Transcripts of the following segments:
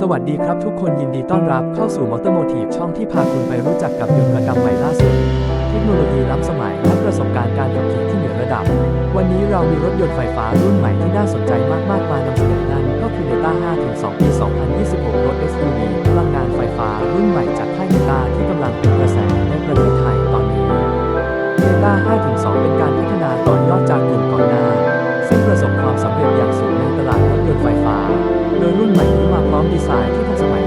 สวัสดีครับทุกคนยินดีต้อนรับเข้าสู่มอเตอร์โมทีฟช่องที่พาคุณไปรู้จักกับยนต์กรรมใหม่ล่าสุด เทคโนโลยีล้ำสมัยและประสบการณ์การขับขี่ที่เหนือระดับ วันนี้เรามีรถยนต์ไฟฟ้ารุ่นใหม่ที่น่าสนใจมากๆมานำเสนอนั่นก็คือเดลตา5-2 ปี 2026 รถ SUV พลังงานไฟฟ้ารุ่นใหม่จากค่าย Data ที่กำลังเป็นกระแสในประเทศไทยตอนนี้เดลตา5-2 เป็นการพัฒนาต่อยอดจากกลุ่มก่อนหน้าซึ่งประสบความสำเร็จอย่างสูงในตลาดรถยนต์ไฟฟ้า โดยรุ่นใหม่นี้มาพร้อมดีไซน์ที่ทันสมัย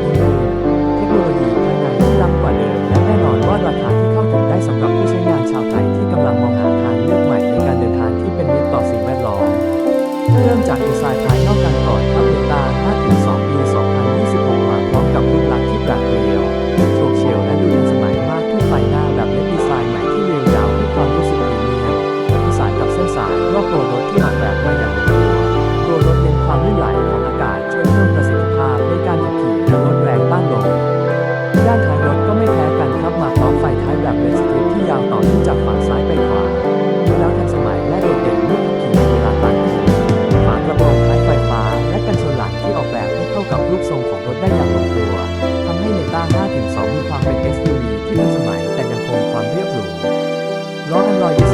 老老。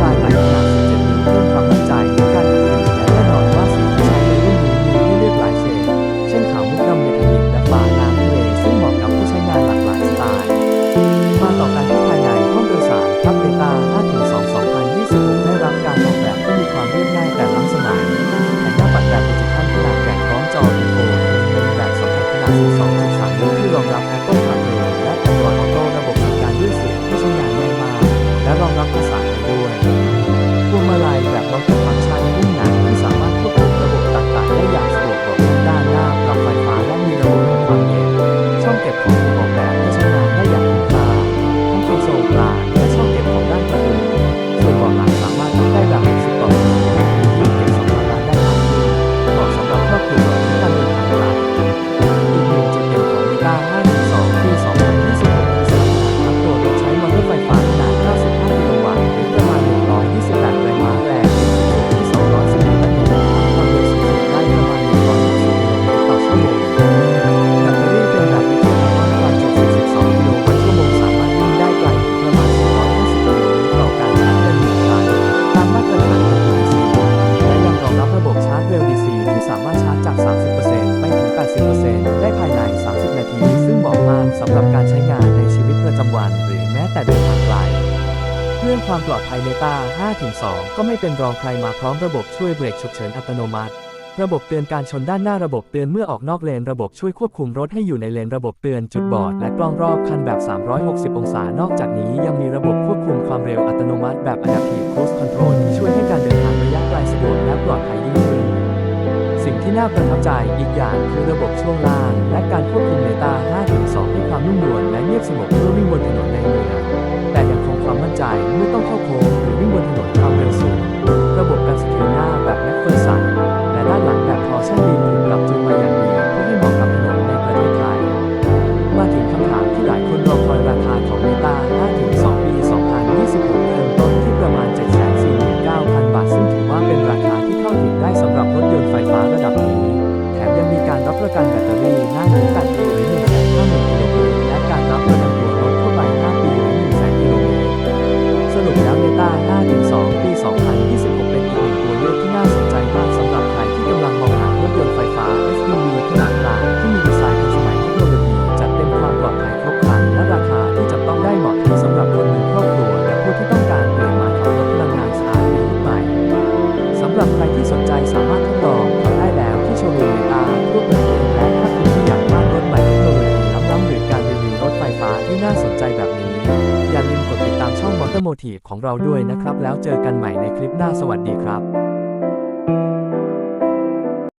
ำหรับการใช้งานในชีวิตประจำวัน หรือแม้แต่เดินทางไกลเรื่องความปลอดภัยเมตา5-2 ก็ไม่เป็นรองใครมาพร้อมระบบช่วยเบรกฉุกเฉินอัตโนมัติ ระบบเตือนการชนด้านหน้าระบบเตือนเมื่อออกนอกเลนระบบช่วยควบคุมรถให้อยู่ในเลนระบบเตือนจุดบอด และกล้องรอบคันแบบ 360 องศานอกจากนี้ยังมีระบบควบคุมความเร็วอัตโนมัติแบบ Adaptive Cruise Control ที่ช่วยให้การเดินทางระยะไกลสะดวกและปลอดภัยยิ่งขึ้น ที่น่าประทับใจอีกอย่างคือระบบช่วงล่าง และการควบคุมเลตา5.2ที่ความนุ่มนวลและเงียบสงบเพื่อวิ่งบนถนนในเมืองแต่ สามารถทดลองได้แล้วที่โชว์รูมเดต้าทั่วประเทศและถ้าคุณที่อยากได้รถใหม่ที่โนโลยีล้ำๆหรือการรีวิวรถไฟฟ้าที่น่าสนใจแบบนี้ อย่าลืมกดติดตามช่องมอเตอร์โมทีฟของเราด้วยนะครับ แล้วเจอกันใหม่ในคลิปหน้าสวัสดีครับ